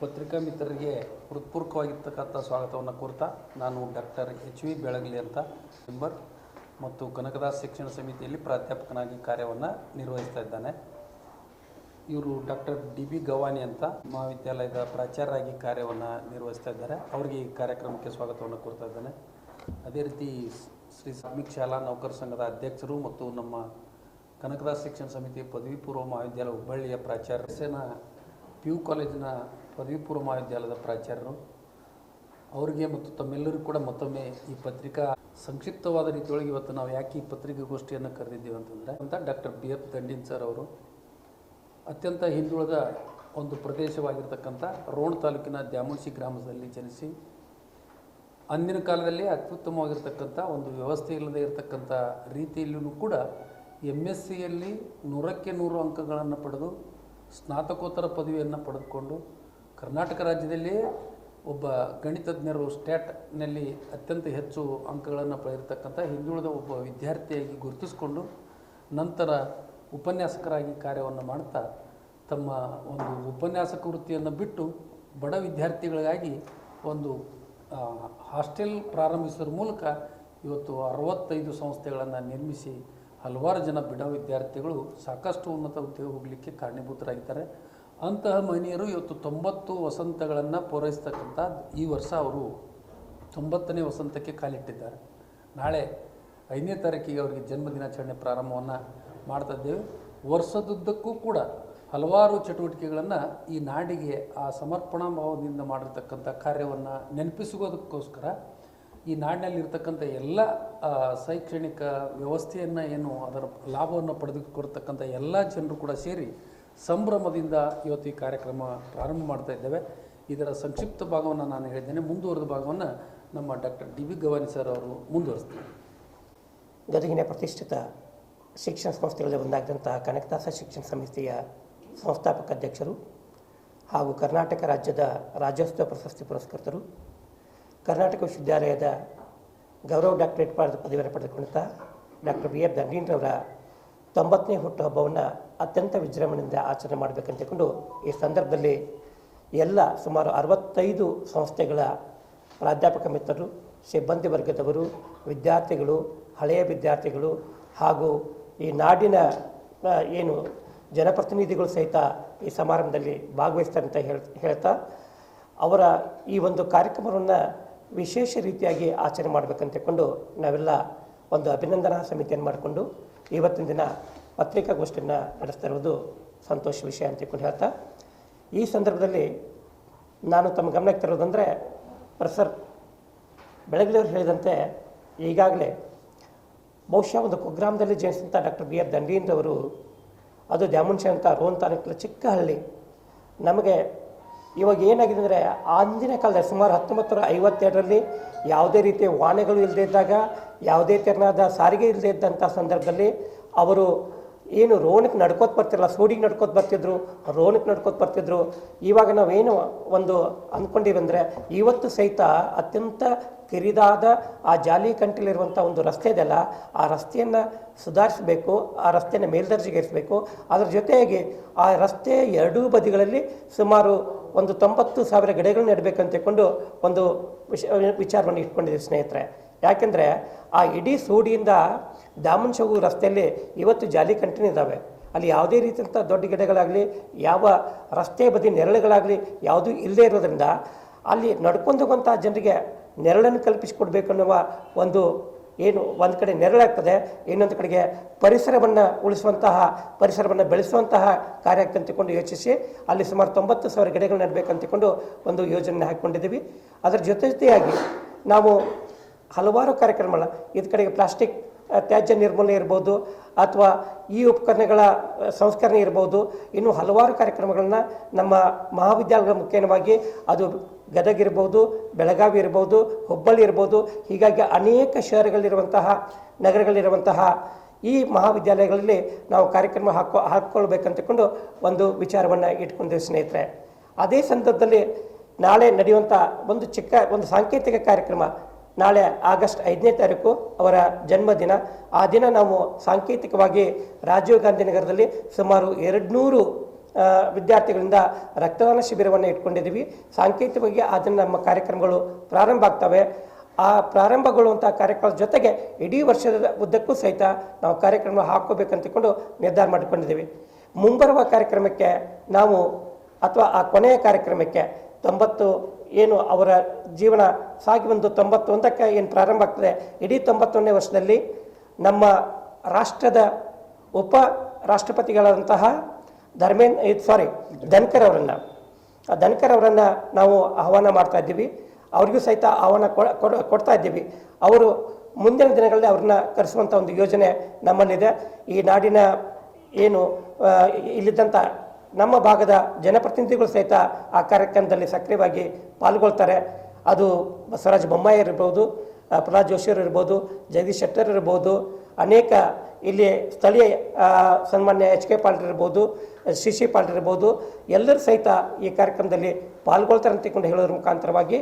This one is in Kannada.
ಪತ್ರಿಕಾ ಮಿತ್ರರಿಗೆ ಹೃತ್ಪೂರ್ವಕವಾಗಿರ್ತಕ್ಕಂಥ ಸ್ವಾಗತವನ್ನು ಕೋರ್ತಾ, ನಾನು ಡಾಕ್ಟರ್ ಎಚ್ ವಿ ಬೆಳಗಲಿ ಅಂತ ಮೆಂಬರ್ ಮತ್ತು ಕನಕದಾಸ್ ಶಿಕ್ಷಣ ಸಮಿತಿಯಲ್ಲಿ ಪ್ರಾಧ್ಯಾಪಕನಾಗಿ ಕಾರ್ಯವನ್ನು ನಿರ್ವಹಿಸ್ತಾ ಇದ್ದಾನೆ. ಇವರು ಡಾಕ್ಟರ್ ಡಿ ಬಿ ಗವಾನಿ ಅಂತ ಮಹಾವಿದ್ಯಾಲಯದ ಪ್ರಾಚಾರ್ಯರಾಗಿ ಕಾರ್ಯವನ್ನು ನಿರ್ವಹಿಸ್ತಾ ಇದ್ದಾರೆ. ಅವರಿಗೆ ಈ ಕಾರ್ಯಕ್ರಮಕ್ಕೆ ಸ್ವಾಗತವನ್ನು ಕೋರ್ತಾ ಇದ್ದಾನೆ. ಅದೇ ರೀತಿ ಶ್ರೀ ಸಾಮಿಕ್ ಶಾಲಾ ನೌಕರ ಸಂಘದ ಅಧ್ಯಕ್ಷರು ಮತ್ತು ನಮ್ಮ ಕನಕದಾಸ್ ಶಿಕ್ಷಣ ಸಮಿತಿ ಪದವಿ ಪೂರ್ವ ಮಹಾವಿದ್ಯಾಲಯ ಹುಬ್ಬಳ್ಳಿಯ ಪ್ರಾಚಾರ್ಯ ಸೇನಾ ಪಿ ಯು ಕಾಲೇಜಿನ ಪದವಿ ಪೂರ್ವ ಮಹಾವಿದ್ಯಾಲಯದ ಪ್ರಾಚಾರ್ಯರು, ಅವರಿಗೆ ಮತ್ತು ತಮ್ಮೆಲ್ಲರಿಗೂ ಕೂಡ ಮತ್ತೊಮ್ಮೆ ಈ ಪತ್ರಿಕಾ ಸಂಕ್ಷಿಪ್ತವಾದ ರೀತಿಯೊಳಗೆ ಇವತ್ತು ನಾವು ಯಾಕೆ ಈ ಪತ್ರಿಕಾಗೋಷ್ಠಿಯನ್ನು ಕರೆದಿದ್ದೀವಿ ಅಂತಂದರೆ, ಅಂತ doctor B F Dandin sir ಅವರು ಅತ್ಯಂತ ಹಿಂದುಳಿದ ಒಂದು ಪ್ರದೇಶವಾಗಿರ್ತಕ್ಕಂಥ ರೋಣ ತಾಲೂಕಿನ ದ್ಯಾಮುಳ್ಸಿ ಗ್ರಾಮದಲ್ಲಿ ಜನಿಸಿ, ಅಂದಿನ ಕಾಲದಲ್ಲಿ ಅತ್ಯುತ್ತಮವಾಗಿರ್ತಕ್ಕಂಥ ಒಂದು ವ್ಯವಸ್ಥೆ ಇಲ್ಲದೆ ಇರತಕ್ಕಂಥ ರೀತಿಯಲ್ಲೂ ಕೂಡ ಎಂ ಎಸ್ ಸಿಯಲ್ಲಿ ನೂರಕ್ಕೆ ನೂರು ಅಂಕಗಳನ್ನು ಪಡೆದು ಸ್ನಾತಕೋತ್ತರ ಪದವಿಯನ್ನು ಪಡೆದುಕೊಂಡು ಕರ್ನಾಟಕ ರಾಜ್ಯದಲ್ಲಿ ಒಬ್ಬ ಗಣಿತಜ್ಞರು ಸ್ಟೇಟ್ನಲ್ಲಿ ಅತ್ಯಂತ ಹೆಚ್ಚು ಅಂಕಗಳನ್ನು ಪಡೆದಿರ್ತಕ್ಕಂಥ ಹಿಂದುಳಿದ ಒಬ್ಬ ವಿದ್ಯಾರ್ಥಿಯಾಗಿ ಗುರುತಿಸಿಕೊಂಡು ನಂತರ ಉಪನ್ಯಾಸಕರಾಗಿ ಕಾರ್ಯವನ್ನು ಮಾಡ್ತಾ ತಮ್ಮ ಒಂದು ಉಪನ್ಯಾಸಕ ವೃತ್ತಿಯನ್ನು ಬಿಟ್ಟು ಬಡ ವಿದ್ಯಾರ್ಥಿಗಳಿಗಾಗಿ ಒಂದು ಹಾಸ್ಟೆಲ್ ಪ್ರಾರಂಭಿಸೋದ್ರ ಮೂಲಕ ಇವತ್ತು ಅರವತ್ತೈದು ಸಂಸ್ಥೆಗಳನ್ನು ನಿರ್ಮಿಸಿ ಹಲವಾರು ಜನ ಬಿಡ ವಿದ್ಯಾರ್ಥಿಗಳು ಸಾಕಷ್ಟು ಉನ್ನತ ಹುದ್ದೆಗೆ ಹೋಗಲಿಕ್ಕೆ ಕಾರಣೀಭೂತರಾಗಿದ್ದಾರೆ. ಅಂತಹ ಮಹನೀಯರು ಇವತ್ತು ತೊಂಬತ್ತು ವಸಂತಗಳನ್ನು ಪೂರೈಸ್ತಕ್ಕಂಥ ಈ ವರ್ಷ ಅವರು ತೊಂಬತ್ತನೇ ವಸಂತಕ್ಕೆ ಕಾಲಿಟ್ಟಿದ್ದಾರೆ. ನಾಳೆ ಐದನೇ ತಾರೀಕಿಗೆ ಅವರಿಗೆ ಜನ್ಮದಿನಾಚರಣೆ ಪ್ರಾರಂಭವನ್ನು ಮಾಡ್ತಾ ಇದ್ದೇವೆ. ವರ್ಷದುದ್ದಕ್ಕೂ ಕೂಡ ಹಲವಾರು ಚಟುವಟಿಕೆಗಳನ್ನು ಈ ನಾಡಿಗೆ ಆ ಸಮರ್ಪಣಾ ಭಾವದಿಂದ ಮಾಡಿರ್ತಕ್ಕಂಥ ಕಾರ್ಯವನ್ನು ನೆನಪಿಸುವುದಕ್ಕೋಸ್ಕರ ಈ ನಾಡಿನಲ್ಲಿರ್ತಕ್ಕಂಥ ಎಲ್ಲ ಶೈಕ್ಷಣಿಕ ವ್ಯವಸ್ಥೆಯನ್ನು ಏನು ಅದರ ಲಾಭವನ್ನು ಪಡೆದುಕೊಡ್ತಕ್ಕಂಥ ಎಲ್ಲ ಜನರು ಕೂಡ ಸೇರಿ ಸಂಭ್ರಮದಿಂದ ಇವತ್ತು ಈ ಕಾರ್ಯಕ್ರಮ ಪ್ರಾರಂಭ ಮಾಡ್ತಾ ಇದ್ದೇವೆ. ಇದರ ಸಂಕ್ಷಿಪ್ತ ಭಾಗವನ್ನು ನಾನು ಹೇಳಿದ್ದೇನೆ. ಮುಂದುವರೆದ ಭಾಗವನ್ನು ನಮ್ಮ doctor D V Gavani sir ಅವರು ಮುಂದುವರಿಸ್ತಾರೆ. ಗದಗಿನ ಪ್ರತಿಷ್ಠಿತ ಶಿಕ್ಷಣ ಸಂಸ್ಥೆಗಳಲ್ಲಿ ಒಂದಾಗಿದ್ದಂತಹ ಕನಕದಾಸ ಶಿಕ್ಷಣ ಸಮಿತಿಯ ಸಂಸ್ಥಾಪಕ ಅಧ್ಯಕ್ಷರು ಹಾಗೂ ಕರ್ನಾಟಕ ರಾಜ್ಯದ ರಾಜ್ಯೋತ್ಸವ ಪ್ರಶಸ್ತಿ ಪುರಸ್ಕೃತರು, ಕರ್ನಾಟಕ ವಿಶ್ವವಿದ್ಯಾಲಯದ ಗೌರವ ಡಾಕ್ಟರೇಟ್ ಪಡೆದ ಪದವಿಯನ್ನು ಪಡೆದುಕೊಂಡಂಥ ಡಾಕ್ಟರ್ ಬಿ ಎಫ್ ದಂಡೀನ್ರವರ ತೊಂಬತ್ತನೇ ಹುಟ್ಟುಹಬ್ಬವನ್ನು ಅತ್ಯಂತ ವಿಜೃಂಭಣೆಯಿಂದ ಆಚರಣೆ ಮಾಡಬೇಕಂತ ತಿಳ್ಕೊಂಡು ಈ ಸಂದರ್ಭದಲ್ಲಿ ಎಲ್ಲ ಸುಮಾರು ಅರವತ್ತೈದು ಸಂಸ್ಥೆಗಳ ಪ್ರಾಧ್ಯಾಪಕ ಮಿತ್ರರು, ಸಿಬ್ಬಂದಿ ವರ್ಗದವರು, ವಿದ್ಯಾರ್ಥಿಗಳು, ಹಳೆಯ ವಿದ್ಯಾರ್ಥಿಗಳು ಹಾಗೂ ಈ ನಾಡಿನ ಏನು ಜನಪ್ರತಿನಿಧಿಗಳು ಸಹಿತ ಈ ಸಮಾರಂಭದಲ್ಲಿ ಭಾಗವಹಿಸ್ತಾರೆ ಅಂತ ಹೇಳ್, ಹೇಳ್ತಾ ಅವರ ಈ ಒಂದು ಕಾರ್ಯಕ್ರಮವನ್ನು ವಿಶೇಷ ರೀತಿಯಾಗಿ ಆಚರಣೆ ಮಾಡಬೇಕಂತ ತಿಳ್ಕೊಂಡು ನಾವೆಲ್ಲ ಒಂದು ಅಭಿನಂದನಾ ಸಮಿತಿಯನ್ನು ಮಾಡಿಕೊಂಡು ಇವತ್ತಿನ ದಿನ ಪತ್ರಿಕಾಗೋಷ್ಠಿಯನ್ನು ನಡೆಸ್ತಾ ಇರೋದು ಸಂತೋಷ ವಿಷಯ ಅಂತ ತಿಳ್ಕೊಂಡು ಹೇಳ್ತಾ, ಈ ಸಂದರ್ಭದಲ್ಲಿ ನಾನು ತಮ್ಮ ಗಮನಕ್ಕೆ ತರೋದಂದರೆ ಪ್ರೊಫೆಸರ್ ಬೆಳಗ್ಲಿಯವರು ಹೇಳಿದಂತೆ ಈಗಾಗಲೇ ಬಹುಶಃ ಒಂದು ಕುಗ್ರಾಮದಲ್ಲಿ ಜನಿಸಿದಂಥ ಡಾಕ್ಟರ್ ಬಿ ಆರ್ ದಂಡೀನ್ರವರು ಅದು ದ್ಯಾಮುನ್ಶೆ ಅಂತ ರೋನ್ ತಾಲೂಕಿನ ಚಿಕ್ಕ ಹಳ್ಳಿ ನಮಗೆ ಇವಾಗ ಏನಾಗಿದೆ ಅಂದರೆ ಅಂದಿನ ಕಾಲದಲ್ಲಿ ಸುಮಾರು ಹತ್ತೊಂಬತ್ತು ನೂರ ಐವತ್ತೆರಡರಲ್ಲಿ ಯಾವುದೇ ರೀತಿಯ ವಾಹನಗಳು ಇಲ್ಲದೇ ಇದ್ದಾಗ, ಯಾವುದೇ ತೆರನಾದ ಸಾರಿಗೆ ಇಲ್ಲದೇ ಇದ್ದಂಥ ಸಂದರ್ಭದಲ್ಲಿ ಅವರು ಏನು ರೋಣಕ್ಕೆ ನಡ್ಕೋತ ಬರ್ತಿರಲ್ಲ, ಸೂಡಿಗೆ ನಡ್ಕೋತ ಬರ್ತಿದ್ರು ರೋಣಕ್ಕೆ ನಡ್ಕೋತ ಬರ್ತಿದ್ರು. ಇವಾಗ ನಾವೇನು ಒಂದು ಅಂದ್ಕೊಂಡಿವಂದ್ರೆ ಇವತ್ತು ಸಹಿತ ಅತ್ಯಂತ ಕಿರಿದಾದ ಆ ಜಾಲಿ ಕಂಟಿಲಿರುವಂಥ ಒಂದು ರಸ್ತೆ ಇದೆಯಲ್ಲ, ಆ ರಸ್ತೆಯನ್ನು ಸುಧಾರಿಸಬೇಕು, ಆ ರಸ್ತೆಯನ್ನು ಮೇಲ್ದರ್ಜೆಗೇರಿಸಬೇಕು. ಅದರ ಜೊತೆಗೆ ಆ ರಸ್ತೆ ಎರಡೂ ಬದಿಗಳಲ್ಲಿ ಸುಮಾರು ಒಂದು ತೊಂಬತ್ತು ಸಾವಿರ ಗಿಡಗಳನ್ನ ನೆಡಬೇಕಂತ ತಿಳ್ಕೊಂಡು ಒಂದು ವಿಷ, ವಿಚಾರವನ್ನು ಇಟ್ಕೊಂಡಿದ್ದೀವಿ ಸ್ನೇಹಿತರೆ. ಯಾಕೆಂದರೆ ಆ ಇಡೀ ಸೂಡಿಯಿಂದ ದಾಮನ್ಶಗು ರಸ್ತೆಯಲ್ಲಿ ಇವತ್ತು ಜಾಲಿ ಕಂಟಿನ್ಯೂ ಇದ್ದಾವೆ. ಅಲ್ಲಿ ಯಾವುದೇ ರೀತಿಯಂಥ ದೊಡ್ಡ ಗಿಡಗಳಾಗಲಿ ಯಾವ ರಸ್ತೆ ಬದಿ ನೆರಳುಗಳಾಗಲಿ ಯಾವುದೂ ಇಲ್ಲದೇ ಇರೋದ್ರಿಂದ ಅಲ್ಲಿ ನಡ್ಕೊಂಡು ಹೋಗುವಂಥ ಜನರಿಗೆ ನೆರಳನ್ನು ಕಲ್ಪಿಸಿಕೊಡ್ಬೇಕನ್ನುವ ಒಂದು ಏನು ಒಂದು ಕಡೆ ನೆರಳಾಗ್ತದೆ, ಇನ್ನೊಂದು ಕಡೆಗೆ ಪರಿಸರವನ್ನು ಉಳಿಸುವಂತಹ, ಪರಿಸರವನ್ನು ಬೆಳೆಸುವಂತಹ ಕಾರ್ಯ ಅಂತ ತಿಳ್ಕೊಂಡು ಯೋಚಿಸಿ, ಅಲ್ಲಿ ಸುಮಾರು ತೊಂಬತ್ತು ಸಾವಿರ ಗಿಡಗಳು ನೆಡಬೇಕಂತಕೊಂಡು ಒಂದು ಯೋಜನೆ ಹಾಕ್ಕೊಂಡಿದ್ದೀವಿ. ಅದರ ಜೊತೆ ಜೊತೆಯಾಗಿ ನಾವು ಹಲವಾರು ಕಾರ್ಯಕ್ರಮಗಳ, ಇದು ಕಡೆಗೆ ಪ್ಲಾಸ್ಟಿಕ್ ತ್ಯಾಜ್ಯ ನಿರ್ಮೂಲನೆ ಇರ್ಬೋದು ಅಥವಾ ಈ ಉಪಕರಣಗಳ ಸಂಸ್ಕರಣೆ ಇರ್ಬೋದು. ಇನ್ನು ಹಲವಾರು ಕಾರ್ಯಕ್ರಮಗಳನ್ನು ನಮ್ಮ ಮಹಾವಿದ್ಯಾಲಯಗಳ ಮುಖೇನವಾಗಿ ಅದು ಗದಗ ಇರ್ಬೋದು ಬೆಳಗಾವಿ ಇರ್ಬೋದು, ಹುಬ್ಬಳ್ಳಿ ಇರ್ಬೋದು. ಹೀಗಾಗಿ ಅನೇಕ ಶಹರಗಳಿರುವಂತಹ ನಗರಗಳಿರುವಂತಹ ಈ ಮಹಾವಿದ್ಯಾಲಯಗಳಲ್ಲಿ ನಾವು ಕಾರ್ಯಕ್ರಮ ಹಾಕೋ, ಹಾಕ್ಕೊಳ್ಬೇಕಂತಕೊಂಡು ಒಂದು ವಿಚಾರವನ್ನು ಇಟ್ಕೊಂಡಿದ್ದೀವಿ ಸ್ನೇಹಿತರೆ. ಅದೇ ಸಂದರ್ಭದಲ್ಲಿ ನಾಳೆ ನಡೆಯುವಂಥ ಒಂದು ಚಿಕ್ಕ, ಒಂದು ಸಾಂಕೇತಿಕ ಕಾರ್ಯಕ್ರಮ ನಾಳೆ ಆಗಸ್ಟ್ ಐದನೇ ತಾರೀಕು ಅವರ ಜನ್ಮದಿನ. ಆ ದಿನ ನಾವು ಸಾಂಕೇತಿಕವಾಗಿ ರಾಜೀವ್ ಗಾಂಧಿ ನಗರದಲ್ಲಿ ಸುಮಾರು ಎರಡುನೂರು ವಿದ್ಯಾರ್ಥಿಗಳಿಂದ ರಕ್ತದಾನ ಶಿಬಿರವನ್ನು ಇಟ್ಕೊಂಡಿದ್ದೀವಿ. ಸಾಂಕೇತಿಕವಾಗಿ ಅದನ್ನು ನಮ್ಮ ಕಾರ್ಯಕ್ರಮಗಳು ಪ್ರಾರಂಭ ಆಗ್ತವೆ. ಆ ಪ್ರಾರಂಭಗೊಳ್ಳುವಂಥ ಕಾರ್ಯಕ್ರಮದ ಜೊತೆಗೆ ಇಡೀ ವರ್ಷದ ಉದ್ದಕ್ಕೂ ಸಹಿತ ನಾವು ಕಾರ್ಯಕ್ರಮ ಹಾಕೋಬೇಕಂತಕೊಂಡು ನಿರ್ಧಾರ ಮಾಡಿಕೊಂಡಿದ್ದೀವಿ. ಮುಂಬರುವ ಕಾರ್ಯಕ್ರಮಕ್ಕೆ ನಾವು, ಅಥವಾ ಆ ಕೊನೆಯ ಕಾರ್ಯಕ್ರಮಕ್ಕೆ ತೊಂಬತ್ತು ಏನು ಅವರ ಜೀವನ ಸಾಗಿ ಬಂದು ತೊಂಬತ್ತೊಂದಕ್ಕೆ ಏನು ಪ್ರಾರಂಭ ಆಗ್ತದೆ? ಇಡೀ ತೊಂಬತ್ತೊಂದನೇ ವರ್ಷದಲ್ಲಿ ನಮ್ಮ ರಾಷ್ಟ್ರದ ಉಪ ರಾಷ್ಟ್ರಪತಿಗಳಾದಂತಹ ಧರ್ಮೇಂದ್ರ ಸಾರಿ ಧನ್ಕರ್ ಅವರನ್ನು. ಧನ್ಕರ್ ಅವರನ್ನು ನಾವು ಆಹ್ವಾನ ಮಾಡ್ತಾ ಇದ್ದೀವಿ. ಅವ್ರಿಗೂ ಸಹಿತ ಆಹ್ವಾನ ಕೊಡ- ಕೊಡ- ಕೊಡ್ತಾ ಇದ್ದೀವಿ. ಅವರು ಮುಂದಿನ ದಿನಗಳಲ್ಲಿ ಅವ್ರನ್ನ ಕರೆಸುವಂಥ ಒಂದು ಯೋಜನೆ ನಮ್ಮಲ್ಲಿದೆ. ಈ ನಾಡಿನ ಏನು ಇಲ್ಲಿದ್ದಂಥ ನಮ್ಮ ಭಾಗದ ಜನಪ್ರತಿನಿಧಿಗಳು ಸಹಿತ ಆ ಕಾರ್ಯಕ್ರಮದಲ್ಲಿ ಸಕ್ರಿಯವಾಗಿ ಪಾಲ್ಗೊಳ್ತಾರೆ. ಅದು ಬಸವರಾಜ ಬೊಮ್ಮಾಯಿ ಇರ್ಬೋದು ಪ್ರಹ್ಲಾದ್ ಜೋಶಿಯವರು ಇರ್ಬೋದು, ಜಗದೀಶ್ ಶೆಟ್ಟರ್ ಇರ್ಬೋದು, ಅನೇಕ ಇಲ್ಲಿ ಸ್ಥಳೀಯ ಸನ್ಮಾನ್ಯ ಎಚ್ ಕೆ ಪಾಲ್ರ್ ಇರ್ಬೋದು ಸಿ ಸಿ ಇರ್ಬೋದು, ಎಲ್ಲರೂ ಸಹಿತ ಈ ಕಾರ್ಯಕ್ರಮದಲ್ಲಿ ಪಾಲ್ಗೊಳ್ತಾರೆ ಅಂತ ಹೇಳೋದ್ರ ಮುಖಾಂತರವಾಗಿ